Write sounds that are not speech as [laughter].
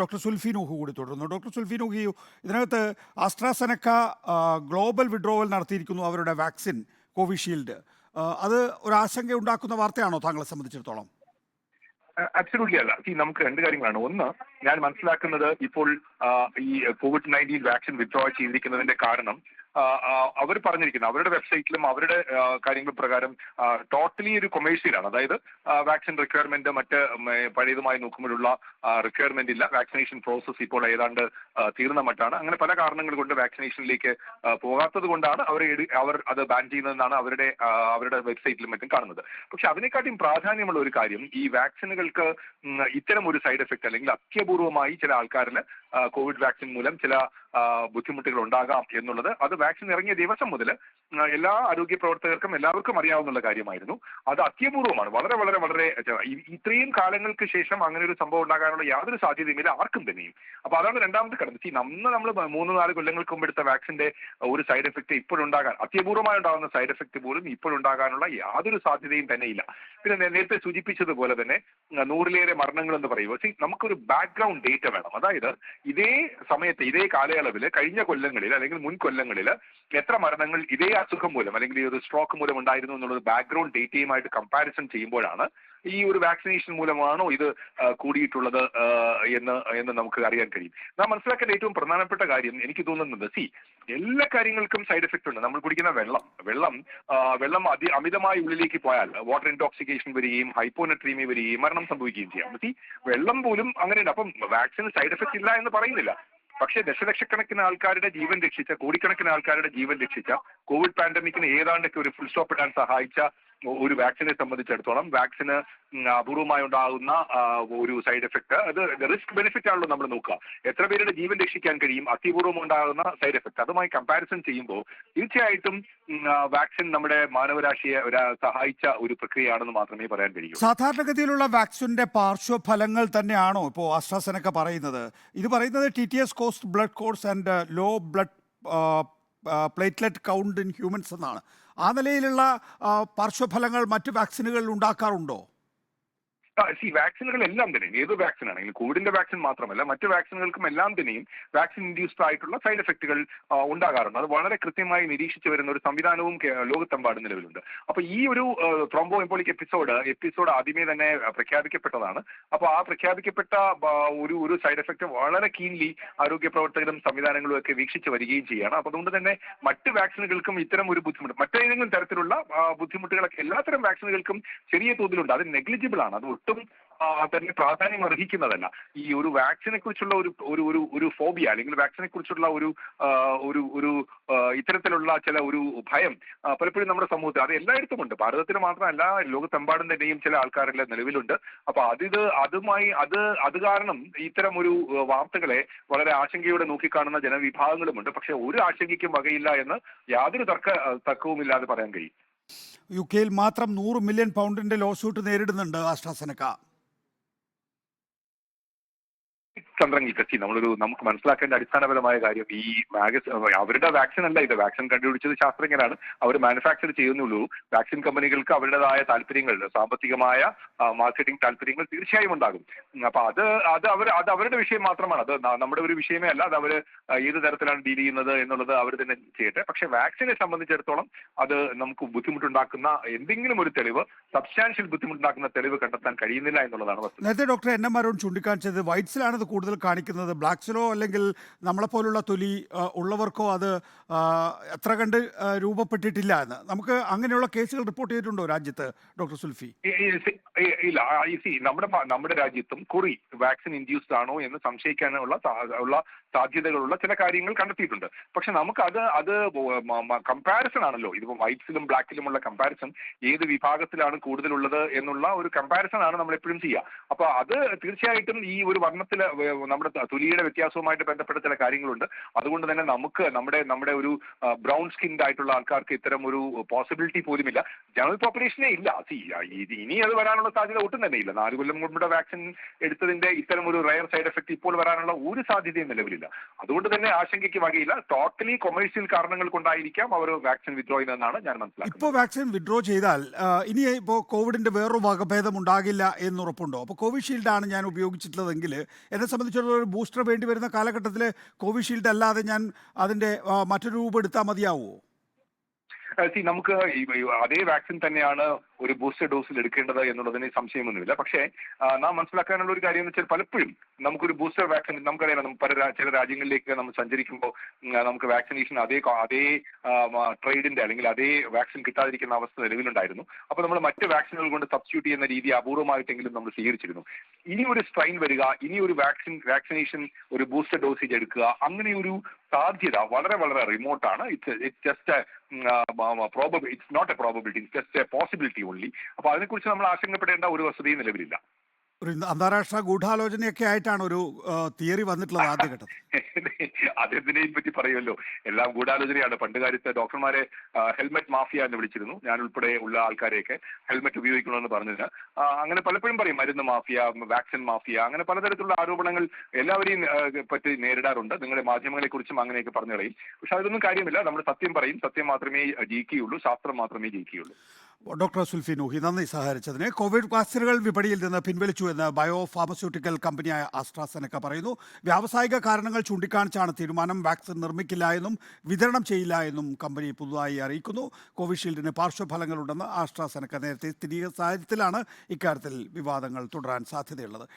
Doctor Zulfi Nuh കൂടി തുടരുന്നു. Doctor Zulfi നൂഹി ഇതിനകത്ത് ആസ്ട്രാസെനക്ക ഗ്ലോബൽ വിഡ്രോവൽ നടത്തിയിരിക്കുന്നു അവരുടെ വാക്സിൻ കോവിഷീൽഡ്. അത് ഒരു ആശങ്ക ഉണ്ടാക്കുന്ന വാർത്തയാണോ താങ്കളെ സംബന്ധിച്ചിടത്തോളം? അബ്സല്യൂട്ട്ലി അല്ല. സി നമുക്ക് രണ്ട് കാര്യങ്ങളാണ്. ഒന്ന് ഞാൻ മനസ്സിലാക്കുന്നത് ഇപ്പോൾ ഈ കോവിഡ് നയന്റീൻ വാക്സിൻ വിത്ഡ്രോ ചെയ്തിരിക്കുന്നതിന്റെ കാരണം അവർ പറഞ്ഞിരിക്കുന്നത് അവരുടെ വെബ്സൈറ്റിലും അവരുടെ കാര്യങ്ങൾ പ്രകാരം ടോട്ടലി ഒരു കൊമേഴ്ഷ്യലാണ് അതായത് വാക്സിൻ റിക്വയർമെന്റ് മറ്റ് പഴയതുമായി നോക്കുമ്പോഴുള്ള റിക്വയർമെന്റ് ഇല്ല. വാക്സിനേഷൻ പ്രോസസ്സ് ഇപ്പോൾ ഏതാണ്ട് തീർന്ന മട്ടാണ്. അങ്ങനെ പല കാരണങ്ങൾ കൊണ്ട് വാക്സിനേഷനിലേക്ക് പോകാത്തത് കൊണ്ടാണ് അവർ അവർ അത് ബാൻ ചെയ്യുന്നതെന്നാണ് അവരുടെ അവരുടെ വെബ്സൈറ്റിലും മറ്റും കാണുന്നത്. പക്ഷെ അതിനെക്കാട്ടിയും പ്രാധാന്യമുള്ള ഒരു കാര്യം ഈ വാക്സിനുകൾക്ക് ഇത്തരം ഒരു സൈഡ് എഫക്ട് അല്ലെങ്കിൽ അത്യപൂർവമായി ചില ആൾക്കാരിൽ കോവിഡ് വാക്സിൻ മൂലം ചില ബുദ്ധിമുട്ടുകൾ ഉണ്ടാകാം എന്നുള്ളത്. അത് വാക്സിൻ ഇറങ്ങിയ ദിവസം മുതൽ എല്ലാ ആരോഗ്യ പ്രവർത്തകർക്കും എല്ലാവർക്കും അറിയാവുന്ന കാര്യമായിരുന്നു. അത് അത്യപൂർവമാണ്. വളരെ വളരെ വളരെ ഇത്രയും കാലങ്ങൾക്ക് ശേഷം അങ്ങനെ ഒരു സംഭവം ഉണ്ടാകാനുള്ള യാതൊരു സാധ്യതയുമില്ല. ആർക്കും തന്നെയും. അപ്പൊ അതാണ് രണ്ടാമത്തെ കടന്നത് ഈ നമ്മൾ നമ്മൾ മൂന്ന് നാല് കൊല്ലങ്ങൾക്ക് മുമ്പ് എടുത്ത വാക്സിന്റെ ഒരു സൈഡ് എഫക്ട് ഇപ്പോഴുണ്ടാകാൻ അത്യപൂർവമായി ഉണ്ടാകുന്ന സൈഡ് എഫക്ട് പോലും ഇപ്പോഴുണ്ടാകാനുള്ള യാതൊരു സാധ്യതയും തന്നെ ഇല്ല. പിന്നെ നേരത്തെ സൂചിപ്പിച്ചതുപോലെ തന്നെ നൂറിലേറെ മരണങ്ങൾ എന്ന് പറയുമ്പോൾ നമുക്കൊരു ബാക്ക്ഗ്രൗണ്ട് ഡേറ്റ വേണം. അതായത് ഇതേ സമയത്ത് ഇതേ കാലയളവിൽ കഴിഞ്ഞ കൊല്ലങ്ങളിൽ അല്ലെങ്കിൽ മുൻ കൊല്ലങ്ങളിൽ എത്ര മരണങ്ങൾ ഇതേ അസുഖം മൂലം അല്ലെങ്കിൽ ഈ ഒരു സ്ട്രോക്ക് മൂലം ഉണ്ടായിരുന്നു എന്നുള്ളത് ബാക്ക്ഗ്രൗണ്ട് ഡേറ്റയുമായിട്ട് കമ്പാരിസൺ ചെയ്യുമ്പോഴാണ് ഈ ഒരു വാക്സിനേഷൻ മൂലമാണോ ഇത് കൂടിയിട്ടുള്ളത് എന്ന് എന്ന് നമുക്ക് അറിയാൻ കഴിയും. നാം മനസ്സിലാക്കേണ്ട ഏറ്റവും പ്രധാനപ്പെട്ട കാര്യം എനിക്ക് തോന്നുന്നത് സി എല്ലാ കാര്യങ്ങൾക്കും സൈഡ് എഫക്റ്റ് ഉണ്ട്. നമ്മൾ കുടിക്കുന്ന വെള്ളം വെള്ളം വെള്ളം അതി അമിതമായി ഉള്ളിലേക്ക് പോയാൽ വാട്ടർ ഇൻടോക്സിക്കേഷൻ വരികയും ഹൈപ്പോനെട്രീമി വരികയും മരണം സംഭവിക്കുകയും ചെയ്യാം. സി വെള്ളം പോലും അങ്ങനെയുണ്ട് അപ്പം വാക്സിന് സൈഡ് എഫക്റ്റ് ഇല്ല എന്ന് പറയുന്നില്ല. പക്ഷേ ദശലക്ഷക്കണക്കിന് ആൾക്കാരുടെ ജീവൻ രക്ഷിച്ച കോടിക്കണക്കിന് ആൾക്കാരുടെ ജീവൻ രക്ഷിച്ച കോവിഡ് പാൻഡമിക്കിന് ഏതാണ്ടൊക്കെ ഒരു ഫുൾ സ്റ്റോപ്പ് ഇടാൻ സഹായിച്ച ഒരു വാക്സിനെ സംബന്ധിച്ചിടത്തോളം വാക്സിന് അപൂർവമായി ഉണ്ടാകുന്ന ഒരു സൈഡ് എഫക്ട് അത് റിസ്ക് ബെനിഫിറ്റ് ആണല്ലോ നമ്മൾ നോക്കുക. എത്ര പേരുടെ ജീവൻ രക്ഷിക്കാൻ കഴിയും അതിപൂർവം ഉണ്ടാകുന്ന സൈഡ് എഫക്ട് അതുമായി കമ്പാരിസൺ ചെയ്യുമ്പോൾ തീർച്ചയായിട്ടും വാക്സിൻ നമ്മുടെ മാനവരാശിയെ സഹായിച്ച ഒരു പ്രക്രിയയാണെന്ന് മാത്രമേ പറയാൻ കഴിയൂ. സാധാരണഗതിയിലുള്ള വാക്സിന്റെ പാർശ്വഫലങ്ങൾ തന്നെയാണോ ഇപ്പോൾ ആസ്ട്രാസെനക്ക പറയുന്നത്? ഇത് പറയുന്നത് T T S causes blood clots and low blood platelet count in humans എന്നാണ്. ആ നിലയിലുള്ള പാർശ്വഫലങ്ങൾ മറ്റ് വാക്സിനുകളിൽ ഉണ്ടാക്കാറുണ്ടോ? സി വാക്സിനുകളെല്ലാം എല്ലാം തന്നെ ഏത് വാക്സിൻ ആണെങ്കിലും കോവിഡിന്റെ വാക്സിൻ മാത്രമല്ല മറ്റു വാക്സിനുകൾക്കും എല്ലാം തന്നെയും വാക്സിൻ ഇൻഡ്യൂസ്ഡ് ആയിട്ടുള്ള സൈഡ് എഫക്റ്റുകൾ ഉണ്ടാകാറുണ്ട്. അത് വളരെ കൃത്യമായി നിരീക്ഷിച്ചു വരുന്ന ഒരു സംവിധാനവും ലോകത്തെമ്പാടും നിലവിലുണ്ട്. അപ്പൊ ഈ ഒരു ത്രോംബോ എംബോളിക് എപ്പിസോഡ് എപ്പിസോഡ് ആദ്യമേ തന്നെ പ്രഖ്യാപിക്കപ്പെട്ടതാണ്. അപ്പൊ ആ പ്രഖ്യാപിക്കപ്പെട്ട ഒരു ഒരു സൈഡ് എഫക്റ്റ് വളരെ കീൻലി ആരോഗ്യ പ്രവർത്തകരും സംവിധാനങ്ങളും ഒക്കെ വീക്ഷിച്ചു വരികയും ചെയ്യുകയാണ് അപ്പൊ അതുകൊണ്ട് തന്നെ മറ്റ് വാക്സിനുകൾക്കും ഇത്തരം ഒരു ബുദ്ധിമുട്ട് മറ്റേതെങ്കിലും തരത്തിലുള്ള ബുദ്ധിമുട്ടുകളൊക്കെ എല്ലാത്തരം വാക്സിനുകൾക്കും ചെറിയ തോതിലുണ്ട്. അത് നെഗ്ലിജിബിൾ ആണ്. അത് ഒട്ടും തന്നെ പ്രാധാന്യം അർഹിക്കുന്നതല്ല. ഈ ഒരു വാക്സിനെ കുറിച്ചുള്ള ഒരു ഒരു ഒരു ഫോബിയ അല്ലെങ്കിൽ വാക്സിനെ കുറിച്ചുള്ള ഒരു ഒരു ഒരു ഇത്തരത്തിലുള്ള ചില ഒരു ഭയം പലപ്പോഴും നമ്മുടെ സമൂഹത്തിൽ അത് എല്ലായിടത്തും ഉണ്ട്. ഭാരതത്തിൽ മാത്രമല്ല ലോകത്തെമ്പാടും തന്നെയും ചില ആൾക്കാരിൽ നിലവിലുണ്ട്. അപ്പൊ അതിത് അതുമായി അത് അത് കാരണം ഇത്തരം ഒരു വാർത്തകളെ വളരെ ആശങ്കയോടെ നോക്കിക്കാണുന്ന ജനവിഭാഗങ്ങളുമുണ്ട്. പക്ഷെ ഒരു ആശങ്കയ്ക്കും വകയില്ല എന്ന് യാതൊരു തർക്ക തർക്കവുമില്ലാതെ പറയാൻ കഴിയും. യു കെയിൽ മാത്രം നൂറ് മില്യൺ പൗണ്ടിന്റെ ലോസൂട്ട് നേരിടുന്നുണ്ട് ആസ്ട്രാസെനക്ക ചന്ദ്രൻ കച്ചി നമ്മളൊരു നമുക്ക് മനസ്സിലാക്കേണ്ട അടിസ്ഥാനപരമായ കാര്യം ഈ മാഗസ് അവരുടെ വാക്സിൻ അല്ല ഇത്. വാക്സിൻ കണ്ടുപിടിച്ചത് ശാസ്ത്രജ്ഞരാണ്. അവർ മാനുഫാക്ചർ ചെയ്യുന്നുള്ളൂ വാക്സിൻ കമ്പനികൾക്ക് അവരുടേതായ താല്പര്യങ്ങൾ സാമ്പത്തികമായ മാർക്കറ്റിംഗ് താല്പര്യങ്ങൾ തീർച്ചയായും ഉണ്ടാകും. അപ്പൊ അത് അത് അവർ അത് അവരുടെ വിഷയം മാത്രമാണ്. അത് നമ്മുടെ ഒരു വിഷയമേ അല്ല. അത് അവർ ഏത് തരത്തിലാണ് ഡീൽ ചെയ്യുന്നത് എന്നുള്ളത് അവർ തന്നെ ചെയ്യട്ടെ. പക്ഷെ വാക്സിനെ സംബന്ധിച്ചിടത്തോളം അത് നമുക്ക് ബുദ്ധിമുട്ടുണ്ടാക്കുന്ന എന്തെങ്കിലും ഒരു തെളിവ് സബ്സ്റ്റാൻഷ്യൽ ബുദ്ധിമുട്ടുണ്ടാക്കുന്ന തെളിവ് കണ്ടെത്താൻ കഴിയുന്നില്ല എന്നുള്ളതാണ് നേരത്തെ ഡോക്ടർ എൻ എം ചൂണ്ടിക്കാണിച്ചത് വൈറ്റ്സിലാണ് ഇത് കൂടുതൽ കാണിക്കുന്നത്? ബ്ലാക്സിലോ അല്ലെങ്കിൽ നമ്മളെപ്പോലുള്ള തൊലി ഉള്ളവർക്കോ അത് എത്ര കണ്ട് രൂപപ്പെട്ടിട്ടില്ല എന്ന്? നമുക്ക് അങ്ങനെയുള്ള കേസുകൾ റിപ്പോർട്ട് ചെയ്തിട്ടുണ്ടോ രാജ്യത്ത് ഡോക്ടർ സുൽഫി? ഇല്ല സി നമ്മുടെ നമ്മുടെ രാജ്യത്തും കുറി വാക്സിൻ ഇൻഡ്യൂസ്ഡ് ആണോ എന്ന് സംശയിക്കാനുള്ള ഉള്ള സാധ്യതകളുള്ള ചില കാര്യങ്ങൾ കണ്ടെത്തിയിട്ടുണ്ട്. പക്ഷെ നമുക്ക് അത് അത് കമ്പാരിസൺ ആണല്ലോ. ഇതിപ്പോ വൈറ്റ്സിലും ബ്ലാക്കിലുമുള്ള കമ്പാരിസൺ ഏത് വിഭാഗത്തിലാണ് കൂടുതലുള്ളത് എന്നുള്ള ഒരു കമ്പാരിസൺ ആണ് നമ്മൾ എപ്പോഴും ചെയ്യുക. അപ്പൊ അത് തീർച്ചയായിട്ടും ഈ ഒരു വർണത്തിൽ നമ്മുടെ തുലിയുടെ വ്യത്യാസവുമായിട്ട് ബന്ധപ്പെട്ട ചില കാര്യങ്ങളുണ്ട്. അതുകൊണ്ട് തന്നെ നമുക്ക് നമ്മുടെ നമ്മുടെ ഒരു ബ്രൗൺ സ്കിൻഡ് ആയിട്ടുള്ള ആൾക്കാർക്ക് ഇത്തരം ഒരു പോസിബിലിറ്റി പോലുമില്ല. ജനറൽ പോപ്പുലേഷനെ ഇല്ല. ഇനി അത് വരാനുള്ള സാധ്യത ഒട്ടും തന്നെ ഇല്ല നാല് കൊല്ലം മുമ്പ് വാക്സിൻ എടുത്തതിന്റെ ഇത്തരം ഒരു റയർ സൈഡ് എഫക്ട് ഇപ്പോൾ വരാനുള്ള ഒരു സാധ്യതയും നിലവിലില്ല. അതുകൊണ്ട് തന്നെ ആശങ്കയ്ക്ക് വകയില്ല. ടോട്ടലി കൊമേഴ്സ്യൽ കാരണങ്ങൾ കൊണ്ടായിരിക്കാം അവർ വാക്സിൻ വിഡ്രോ ചെയ്യുന്നതെന്നാണ് ഞാൻ മനസ്സിലാക്കുന്നത്. ഇപ്പോൾ വാക്സിൻ വിഡ്രോ ചെയ്താൽ ഇനി ഇപ്പോൾ കോവിഡിന്റെ വേറൊരു വകഭേദം ഉണ്ടാകില്ല എന്ന് ഉറപ്പുണ്ടോ അപ്പോൾ ആണ് ഞാൻ ഉപയോഗിച്ചിട്ടുള്ളതെങ്കിൽ എന്നെ സംബന്ധിച്ച് സംബന്ധിച്ചിടത്തോളം ഒരു ബൂസ്റ്റർ വേണ്ടി വരുന്ന കാലഘട്ടത്തിൽ കോവിഷീൽഡ് അല്ലാതെ ഞാൻ അതിന്റെ മറ്റൊരു രൂപം എടുത്താൽ മതിയാവുമോ? നമുക്ക് അതേ വാക്സിൻ തന്നെയാണ് ഒരു ബൂസ്റ്റർ ഡോസിൽ എടുക്കേണ്ടത് എന്നുള്ളതിന് സംശയമൊന്നുമില്ല. പക്ഷേ നാം മനസ്സിലാക്കാനുള്ള ഒരു കാര്യം എന്ന് വെച്ചാൽ പലപ്പോഴും നമുക്കൊരു ബൂസ്റ്റർ വാക്സിൻ നമുക്കറിയാം നമുക്ക് പല ചില രാജ്യങ്ങളിലേക്ക് നമ്മൾ സഞ്ചരിക്കുമ്പോൾ നമുക്ക് വാക്സിനേഷൻ അതേ അതേ ട്രേഡിന്റെ അല്ലെങ്കിൽ അതേ വാക്സിൻ കിട്ടാതിരിക്കുന്ന അവസ്ഥ നിലവിലുണ്ടായിരുന്നു. അപ്പോൾ നമ്മൾ മറ്റ് വാക്സിനുകൾ കൊണ്ട് സബ്സ്റ്റിറ്റ്യൂട്ട് ചെയ്യുന്ന രീതി അപൂർവമായിട്ടെങ്കിലും നമ്മൾ സ്വീകരിച്ചിരുന്നു. ഇനി ഒരു സ്ട്രെയിൻ വരിക ഇനി ഒരു വാക്സിൻ വാക്സിനേഷൻ ഒരു ബൂസ്റ്റർ ഡോസേജ് എടുക്കുക അങ്ങനെ ഒരു സാധ്യത വളരെ വളരെ റിമോട്ടാണ് it's it's just probable it's not a probability it's just a possibility only അപ്പോൾ അതിനെക്കുറിച്ച് നമ്മൾ ആശങ്കപ്പെടേണ്ട ഒരു വസതിയും നിലവിലില്ല. ഒരു അന്താരാഷ്ട്ര ഗൂഢാലോചനയൊക്കെ ആയിട്ടാണ് ഒരു തിയറി വന്നിട്ടുള്ളത് ആദ്യഘട്ടത്തിൽ. [laughs] അതെന്തിനേയും പറ്റി പറയുമല്ലോ. എല്ലാം ഗൂഢാലോചനയാണ്. പണ്ട് കാലത്ത് ഡോക്ടർമാരെ ഹെൽമെറ്റ് മാഫിയ എന്ന് വിളിച്ചിരുന്നു. ഞാൻ ഉൾപ്പെടെ ഉള്ള ആൾക്കാരെയൊക്കെ ഹെൽമെറ്റ് ഉപയോഗിക്കണമെന്ന് പറഞ്ഞതിന് അങ്ങനെ പലപ്പോഴും പറയും മരുന്ന് മാഫിയ വാക്സിൻ മാഫിയ അങ്ങനെ പലതരത്തിലുള്ള ആരോപണങ്ങൾ എല്ലാവരെയും പറ്റി നേരിടാറുണ്ട്. നിങ്ങളുടെ മാധ്യമങ്ങളെ കുറിച്ചും അങ്ങനെയൊക്കെ പറഞ്ഞു കളയും പക്ഷെ അതൊന്നും കാര്യമില്ല. നമ്മൾ സത്യം പറയും. സത്യം മാത്രമേ ജയിക്കുകയുള്ളൂ. ശാസ്ത്രം മാത്രമേ ജയിക്കുകയുള്ളൂ. ഡോക്ടർ സുൽഫി നൂഹി നന്ദി സഹകരിച്ചതിന്. കോവിഡ് വാക്സിനുകൾ വിപണിയിൽ നിന്ന് പിൻവലിച്ചു എന്ന് ബയോ ഫാർമസ്യൂട്ടിക്കൽ കമ്പനിയായ ആസ്ട്രാസെനക്ക പറയുന്നു. വ്യാവസായിക കാരണങ്ങൾ ചൂണ്ടിക്കാണിച്ചാണ് തീരുമാനം വാക്സിൻ നിർമ്മിക്കില്ല എന്നും വിതരണം ചെയ്യില്ല എന്നും കമ്പനി പുതുതായി അറിയിക്കുന്നു. കോവിഷീൽഡിന് പാർശ്വഫലങ്ങളുണ്ടെന്ന് ആസ്ട്രാസെനക്ക നേരത്തെ സ്ഥിരീകരിച്ച സാഹചര്യത്തിലാണ് ഇക്കാര്യത്തിൽ വിവാദങ്ങൾ തുടരാൻ സാധ്യതയുള്ളത്.